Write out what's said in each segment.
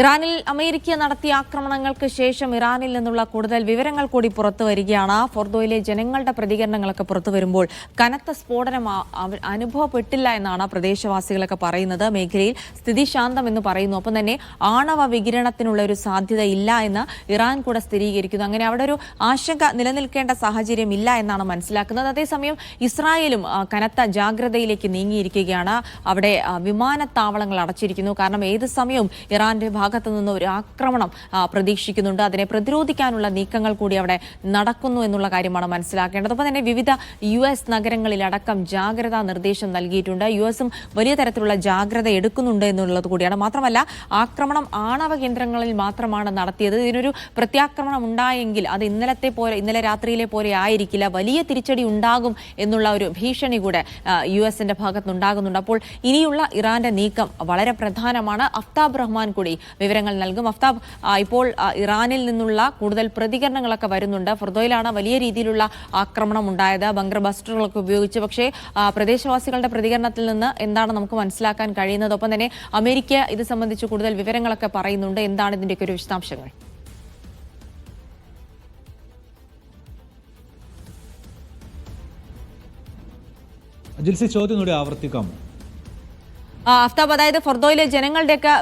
ഇറാനിൽ അമേരിക്ക നടത്തിയ ആക്രമണങ്ങൾക്ക് ശേഷം ഇറാനിൽ നിന്നുള്ള കൂടുതൽ വിവരങ്ങൾ കൂടി പുറത്തു വരികയാണ്. ഫോർദോയിലെ ജനങ്ങളുടെ പ്രതികരണങ്ങളൊക്കെ പുറത്തു വരുമ്പോൾ കനത്ത സ്ഫോടനം അനുഭവപ്പെട്ടില്ല എന്നാണ് പ്രദേശവാസികളൊക്കെ പറയുന്നത്. മേഖലയിൽ സ്ഥിതി ശാന്തം എന്ന് പറയുന്നു. ഒപ്പം തന്നെ ആണവ വികിരണത്തിനുള്ള ഒരു സാധ്യത ഇല്ല എന്ന് ഇറാൻ കൂടെ സ്ഥിരീകരിക്കുന്നു. അങ്ങനെ അവിടെ ഒരു ആശങ്ക നിലനിൽക്കേണ്ട സാഹചര്യം ഇല്ല എന്നാണ് മനസ്സിലാക്കുന്നത്. അതേസമയം ഇസ്രായേലും കനത്ത ജാഗ്രതയിലേക്ക് നീങ്ങിയിരിക്കുകയാണ്. അവിടെ വിമാനത്താവളങ്ങൾ അടച്ചിരിക്കുന്നു. കാരണം ഏത് സമയവും ഇറാന്റെ ഭാഗത്തു നിന്ന് ഒരു ആക്രമണം പ്രതീക്ഷിക്കുന്നുണ്ട്. അതിനെ പ്രതിരോധിക്കാനുള്ള നീക്കങ്ങൾ കൂടി അവിടെ നടക്കുന്നു എന്നുള്ള കാര്യമാണ് മനസ്സിലാക്കേണ്ടത്. ഒപ്പം തന്നെ വിവിധ യു എസ് നഗരങ്ങളിലടക്കം ജാഗ്രതാ നിർദ്ദേശം നൽകിയിട്ടുണ്ട്. യു എസും വലിയ തരത്തിലുള്ള ജാഗ്രത എടുക്കുന്നുണ്ട് എന്നുള്ളത് കൂടിയാണ്. മാത്രമല്ല ആക്രമണം ആണവ കേന്ദ്രങ്ങളിൽ മാത്രമാണ് നടത്തിയത്. ഇതിനൊരു പ്രത്യാക്രമണം ഉണ്ടായെങ്കിൽ അത് ഇന്നലത്തെ പോലെ ഇന്നലെ രാത്രിയിലെ പോലെ ആയിരിക്കില്ല. വലിയ തിരിച്ചടി ഉണ്ടാകും എന്നുള്ള ഒരു ഭീഷണി കൂടെ യു എസിന്റെ ഭാഗത്തുനിന്നുണ്ടാകുന്നുണ്ട്. അപ്പോൾ ഇനിയുള്ള ഇറാന്റെ നീക്കം വളരെ പ്രധാനമാണ്. അഫ്താബ് റഹ്മാൻ കൂടി വിവരങ്ങൾ നൽകും. അഫ്താബ് ഇപ്പോൾ ഇറാനിൽ നിന്നുള്ള കൂടുതൽ പ്രതികരണങ്ങളൊക്കെ വരുന്നുണ്ട്. ഫുർദോയിലാണ് വലിയ രീതിയിലുള്ള ആക്രമണം ഉണ്ടായത്. ബങ്കർ ബസ്റ്ററുകളൊക്കെ ഉപയോഗിച്ച്. പക്ഷേ പ്രദേശവാസികളുടെ പ്രതികരണത്തിൽ നിന്ന് എന്താണ് നമുക്ക് മനസ്സിലാക്കാൻ കഴിയുന്നത്? ഒപ്പം തന്നെ അമേരിക്ക ഇത് സംബന്ധിച്ച് കൂടുതൽ വിവരങ്ങളൊക്കെ പറയുന്നുണ്ട്. എന്താണ് ഇതിന്റെയൊക്കെ ഒരു വിശദാംശങ്ങൾ? ജിൽസി ചോദ്യം കൂടി ആവർത്തിക്കാമോ അഫ്താബ് അതായത് ഫൊർദോയിലെ ജനങ്ങളുടെയൊക്കെ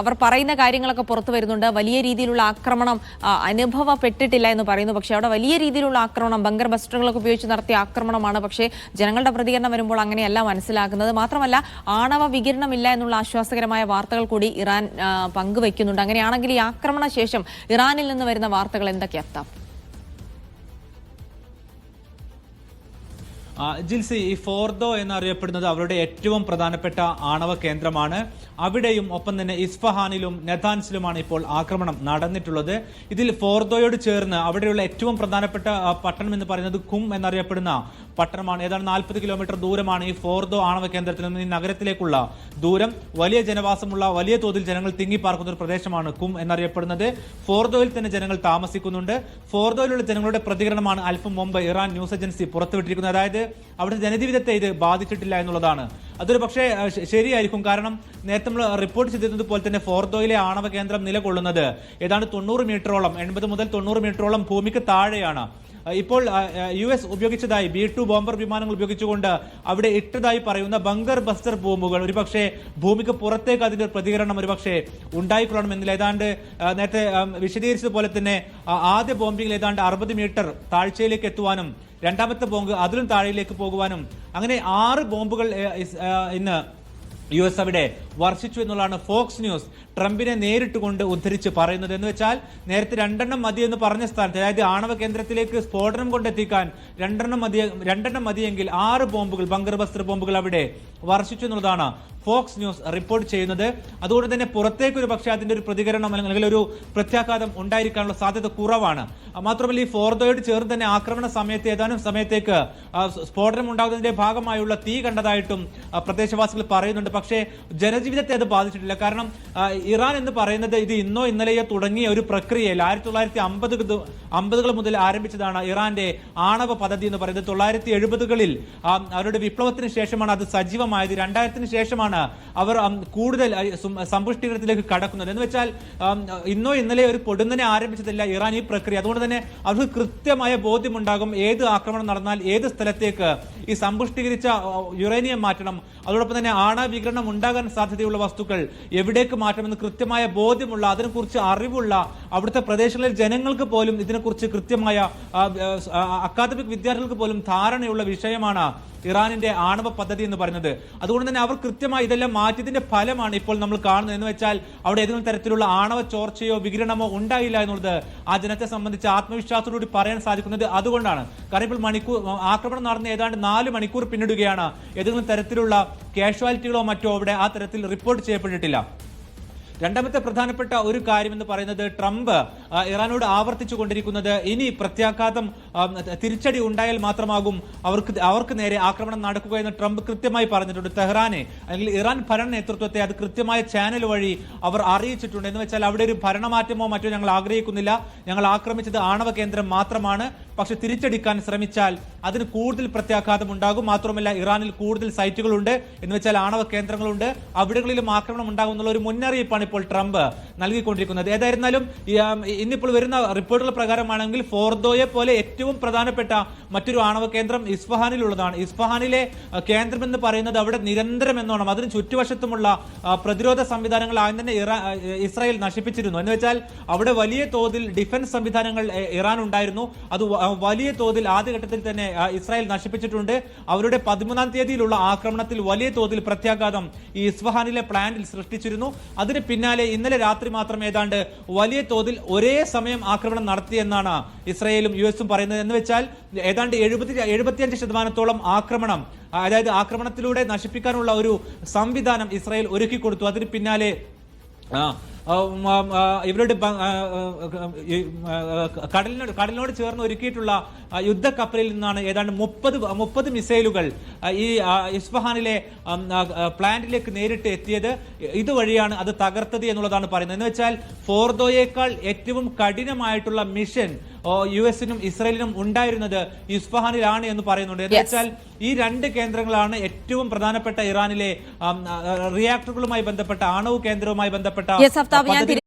അവർ പറയുന്ന കാര്യങ്ങളൊക്കെ പുറത്തു വരുന്നുണ്ട്. വലിയ രീതിയിലുള്ള ആക്രമണം അനുഭവപ്പെട്ടിട്ടില്ല എന്ന് പറയുന്നു. പക്ഷേ അവിടെ വലിയ രീതിയിലുള്ള ആക്രമണം ബങ്കർ ബസ്റ്ററുകളൊക്കെ ഉപയോഗിച്ച് നടത്തിയ ആക്രമണമാണ്. പക്ഷേ ജനങ്ങളുടെ പ്രതികരണം വരുമ്പോൾ അങ്ങനെയല്ല മനസ്സിലാക്കുന്നത് മാത്രമല്ല ആണവ വികിരണമില്ല എന്നുള്ള ആശ്വാസകരമായ വാർത്തകൾ കൂടി ഇറാൻ പങ്കുവയ്ക്കുന്നുണ്ട്. അങ്ങനെയാണെങ്കിൽ ഈ ആക്രമണ ശേഷം ഇറാനിൽ നിന്ന് വരുന്ന വാർത്തകൾ എന്തൊക്കെയാ അഫ്താബ്? ജിൽസി ഈ ഫോർദോ എന്നറിയപ്പെടുന്നത് അവരുടെ ഏറ്റവും പ്രധാനപ്പെട്ട ആണവ കേന്ദ്രമാണ്. അവിടെയും ഒപ്പം തന്നെ ഇസ്ഫഹാനിലും നെഥാൻസിലുമാണ് ഇപ്പോൾ ആക്രമണം നടന്നിട്ടുള്ളത്. ഇതിൽ ഫോർദോയോട് ചേർന്ന് അവിടെയുള്ള ഏറ്റവും പ്രധാനപ്പെട്ട പട്ടണം എന്ന് പറയുന്നത് കും എന്നറിയപ്പെടുന്ന പട്ടണമാണ്. ഏതാണ്ട് നാൽപ്പത് കിലോമീറ്റർ ദൂരമാണ് ഈ ഫോർദോ ആണവ കേന്ദ്രത്തിൽ നിന്ന് ഈ നഗരത്തിലേക്കുള്ള ദൂരം. വലിയ ജനവാസമുള്ള വലിയ തോതിൽ ജനങ്ങൾ തിങ്ങിപ്പാർക്കുന്ന ഒരു പ്രദേശമാണ് കും എന്നറിയപ്പെടുന്നത്. ഫോർദോയിൽ തന്നെ ജനങ്ങൾ താമസിക്കുന്നുണ്ട്. ഫോർദോയിലുള്ള ജനങ്ങളുടെ പ്രതികരണമാണ് അല്പം മുമ്പ് ഇറാൻ ന്യൂസ് ഏജൻസി പുറത്തുവിട്ടിരിക്കുന്നത്. അതായത് അവിടുത്തെ ജനജീവിതത്തെ ഇത് ബാധിച്ചിട്ടില്ല എന്നുള്ളതാണ്. അതൊരു പക്ഷേ ശരിയായിരിക്കും. കാരണം നേരത്തെ നമ്മൾ റിപ്പോർട്ട് ചെയ്തിരുന്നത് പോലെ തന്നെ ഫോർദോയിലെ ആണവ കേന്ദ്രം നിലകൊള്ളുന്നത് ഏതാണ്ട് തൊണ്ണൂറ് മീറ്ററോളം എൺപത് മുതൽ തൊണ്ണൂറ് മീറ്ററോളം ഭൂമിക്ക് താഴെയാണ്. ഇപ്പോൾ യു എസ് ഉപയോഗിച്ചതായി ബി ടു ബോംബർ വിമാനങ്ങൾ ഉപയോഗിച്ചുകൊണ്ട് അവിടെ ഇട്ടതായി പറയുന്ന ബങ്കർ ബസ്റ്റർ ബോംബുകൾ. ഒരുപക്ഷെ ഭൂമിക്ക് പുറത്തേക്ക് അതിന്റെ പ്രതികരണം ഒരുപക്ഷെ ഉണ്ടായിക്കൊള്ളണമെന്നില്ല ഏതാണ്ട് നേരത്തെ വിശദീകരിച്ചതുപോലെ തന്നെ ആദ്യ ബോംബിങ്ങിൽ ഏതാണ്ട് അറുപത് മീറ്റർ താഴ്ചയിലേക്ക് എത്തുവാനും രണ്ടാമത്തെ ബോംബ് അതിലും താഴെയിലേക്ക് പോകുവാനും അങ്ങനെ ആറ് ബോംബുകൾ ഇന്ന് യു എസ് അവിടെ വർഷിച്ചു എന്നുള്ളതാണ് ഫോക്സ് ന്യൂസ്. ട്രംപിനെ നേരിട്ട് കൊണ്ട് ഉദ്ധരിച്ച് പറയുന്നത് എന്ന് വെച്ചാൽ നേരത്തെ രണ്ടെണ്ണം മതി എന്ന് പറഞ്ഞ സ്ഥലത്ത് അതായത് ആണവ കേന്ദ്രത്തിലേക്ക് സ്ഫോടനം കൊണ്ടെത്തിക്കാൻ രണ്ടെണ്ണം മതി രണ്ടെണ്ണം മതിയെങ്കിൽ ആറ് ബോംബുകൾ ബങ്കർ ബസ്റ്റർ ബോംബുകൾ അവിടെ വർഷിച്ചു എന്നുള്ളതാണ് ഫോക്സ് ന്യൂസ് റിപ്പോർട്ട് ചെയ്യുന്നത്. അതുകൊണ്ട് തന്നെ പുറത്തേക്ക് ഒരു പക്ഷേ അതിന്റെ ഒരു പ്രതികരണം അല്ലെങ്കിൽ ഒരു പ്രത്യാഘാതം ഉണ്ടായിരിക്കാനുള്ള സാധ്യത കുറവാണ്. മാത്രമല്ല ഈ ഫോർദോയോട് ചേർന്ന് തന്നെ ആക്രമണ സമയത്ത് ഏതാനും സമയത്തേക്ക് സ്ഫോടനം ഉണ്ടാകുന്നതിന്റെ ഭാഗമായുള്ള തീ കണ്ടതായിട്ടും പ്രദേശവാസികൾ പറയുന്നുണ്ട്. പക്ഷേ ജനജീവിതത്തെ അത് ബാധിച്ചിട്ടില്ല. കാരണം ഇറാൻ എന്ന് പറയുന്നത് ഇത് ഇന്നോ ഇന്നലെയോ തുടങ്ങിയ ഒരു പ്രക്രിയയിൽ ആയിരത്തി തൊള്ളായിരത്തി അമ്പത് അമ്പതുകൾ മുതൽ ആരംഭിച്ചതാണ് ഇറാന്റെ ആണവ പദ്ധതി എന്ന് പറയുന്നത്. തൊള്ളായിരത്തി എഴുപതുകളിൽ അവരുടെ വിപ്ലവത്തിന് ശേഷമാണ് അത് സജീവമായത്. രണ്ടായിരത്തിന് ശേഷമാണ് അവർ കൂടുതൽ സമ്പുഷ്ടീകരണത്തിലേക്ക് കടക്കുന്നത്. എന്ന് വെച്ചാൽ ഇന്നോ ഇന്നലെ ഒരു പൊടുന്നനെ ആരംഭിച്ചതല്ല ഇറാൻ ഈ പ്രക്രിയ. അതുകൊണ്ട് തന്നെ അവർക്ക് കൃത്യമായ ബോധ്യമുണ്ടാകും ഏത് ആക്രമണം നടന്നാൽ ഏത് സ്ഥലത്തേക്ക് ഈ സമ്പുഷ്ടീകരിച്ച യുറേനിയം മാറ്റണം. അതോടൊപ്പം തന്നെ ആണവ വികരണം ഉണ്ടാകാൻ സാധ്യതയുള്ള വസ്തുക്കൾ എവിടേക്ക് മാറ്റണമെന്ന് കൃത്യമായ ബോധ്യമുള്ള അതിനെക്കുറിച്ച് അറിവുള്ള അവിടുത്തെ പ്രദേശങ്ങളിലെ ജനങ്ങൾക്ക് പോലും ഇതിനെക്കുറിച്ച് കൃത്യമായ അക്കാദമിക് വിദ്യാർത്ഥികൾക്ക് പോലും ധാരണയുള്ള വിഷയമാണ് ഇറാനിന്റെ ആണവ പദ്ധതി എന്ന് പറയുന്നത്. അതുകൊണ്ട് തന്നെ അവർ കൃത്യമായി ഇതെല്ലാം മാറ്റിയതിന്റെ ഫലമാണ് ഇപ്പോൾ നമ്മൾ കാണുന്നത്. എന്ന് വെച്ചാൽ അവിടെ ഏതെങ്കിലും തരത്തിലുള്ള ആണവ ചോർച്ചയോ വികിരണമോ ഉണ്ടായില്ല എന്നുള്ളത് ആ ജനത്തെ സംബന്ധിച്ച് ആത്മവിശ്വാസത്തോടുകൂടി പറയാൻ സാധിക്കുന്നത് അതുകൊണ്ടാണ്. കാരണം ഇപ്പോൾ മണിക്കൂർ ആക്രമണം നടന്ന ഏതാണ്ട് നാല് മണിക്കൂർ പിന്നിടുകയാണ്. ഏതെങ്കിലും തരത്തിലുള്ള കാഷ്വാലിറ്റികളോ മറ്റോ അവിടെ ആ തരത്തിൽ റിപ്പോർട്ട് ചെയ്യപ്പെട്ടിട്ടില്ല. രണ്ടാമത്തെ പ്രധാനപ്പെട്ട ഒരു കാര്യം എന്ന് പറയുന്നത് ട്രംപ് ഇറാനോട് ആവർത്തിച്ചു കൊണ്ടിരിക്കുന്നത് ഇനി പ്രത്യാഘാതം തിരിച്ചടി ഉണ്ടായാൽ മാത്രമാകും അവർക്ക് അവർക്ക് നേരെ ആക്രമണം നടക്കുക എന്ന് ട്രംപ് കൃത്യമായി പറഞ്ഞിട്ടുണ്ട്. തെഹ്റാനെ അല്ലെങ്കിൽ ഇറാൻ ഭരണ നേതൃത്വത്തെ അത് കൃത്യമായ ചാനൽ വഴി അവർ അറിയിച്ചിട്ടുണ്ട്. എന്ന് വെച്ചാൽ അവിടെ ഒരു ഭരണമാറ്റമോ മറ്റോ ഞങ്ങൾ ആഗ്രഹിക്കുന്നില്ല. ഞങ്ങൾ ആക്രമിച്ചത് ആണവ കേന്ദ്രം മാത്രമാണ്. പക്ഷെ തിരിച്ചടിക്കാൻ ശ്രമിച്ചാൽ അതിന് കൂടുതൽ പ്രത്യാഘാതം ഉണ്ടാകും. മാത്രമല്ല ഇറാനിൽ കൂടുതൽ സൈറ്റുകളുണ്ട്. എന്ന് വെച്ചാൽ ആണവ കേന്ദ്രങ്ങളുണ്ട്. അവിടങ്ങളിലും ആക്രമണം ഉണ്ടാകും എന്നുള്ള ഒരു മുന്നറിയിപ്പാണ് ഇപ്പോൾ ട്രംപ് നൽകിക്കൊണ്ടിരിക്കുന്നത്. ഏതായിരുന്നാലും ഇന്നിപ്പോൾ വരുന്ന റിപ്പോർട്ടുകൾ പ്രകാരമാണെങ്കിൽ ഫോർദോയെ പോലെ ഏറ്റവും പ്രധാനപ്പെട്ട മറ്റൊരു ആണവ കേന്ദ്രം ഇസ്ഫഹാനിലുള്ളതാണ്. ഇസ്ഫഹാനിലെ കേന്ദ്രം എന്ന് പറയുന്നത് അവിടെ നിരന്തരം എന്നോണം അതിന് ചുറ്റുവശത്തുമുള്ള പ്രതിരോധ സംവിധാനങ്ങൾ ആദ്യം തന്നെ ഇസ്രായേൽ നശിപ്പിച്ചിരുന്നു. എന്ന് വെച്ചാൽ അവിടെ വലിയ തോതിൽ ഡിഫൻസ് സംവിധാനങ്ങൾ ഇറാൻ ഉണ്ടായിരുന്നു. അത് വലിയ തോതിൽ ആദ്യഘട്ടത്തിൽ തന്നെ ഇസ്രായേൽ നശിപ്പിച്ചിട്ടുണ്ട്. അവരുടെ പതിമൂന്നാം തീയതിയിലുള്ള ആക്രമണത്തിൽ വലിയ തോതിൽ പ്രത്യാഘാതം ഈ ഇസ്ഫഹാനിലെ പ്ലാന്റിൽ സൃഷ്ടിച്ചിരുന്നു. അതിന് പിന്നാലെ ഇന്നലെ രാത്രി മാത്രം ഏതാണ്ട് വലിയ തോതിൽ ഒരേ സമയം ആക്രമണം നടത്തിയെന്നാണ് ഇസ്രായേലും യു എസും പറയുന്നത്. എന്ന് വെച്ചാൽ ഏതാണ്ട് എഴുപത്തി എഴുപത്തിയഞ്ച് ശതമാനത്തോളം ആക്രമണം അതായത് ആക്രമണത്തിലൂടെ നശിപ്പിക്കാനുള്ള ഒരു സംവിധാനം ഇസ്രായേൽ ഒരുക്കി കൊടുത്തു അതിന് പിന്നാലെ ഇവരുടെ കടലിനോട് കടലിനോട് ചേർന്ന് ഒരുക്കിയിട്ടുള്ള യുദ്ധ യുദ്ധക്കപ്പലിൽ നിന്നാണ് ഏതാണ്ട് മുപ്പത് മുപ്പത് മിസൈലുകൾ ഈ ഇസ്ഫഹാനിലെ പ്ലാന്റിലേക്ക് നേരിട്ട് എത്തിയത്. ഇതുവഴിയാണ് അത് തകർത്തത് എന്നുള്ളതാണ് പറയുന്നത്. എന്ന് വെച്ചാൽ ഫോർദോയേക്കാൾ ഏറ്റവും കഠിനമായിട്ടുള്ള മിഷൻ യു എസിനും ഇസ്രയേലിനും ഉണ്ടായിരുന്നത് ഇസ്ഫഹാനിലാണ് എന്ന് പറയുന്നുണ്ട്. എന്ന് വെച്ചാൽ ഈ രണ്ട് കേന്ദ്രങ്ങളാണ് ഏറ്റവും പ്രധാനപ്പെട്ട ഇറാനിലെ റിയാക്ടറുകളുമായി ബന്ധപ്പെട്ട ആണവ കേന്ദ്രവുമായി ബന്ധപ്പെട്ട യെസ് അഫ്താബ് ഞാൻ പദ്ധതികൾ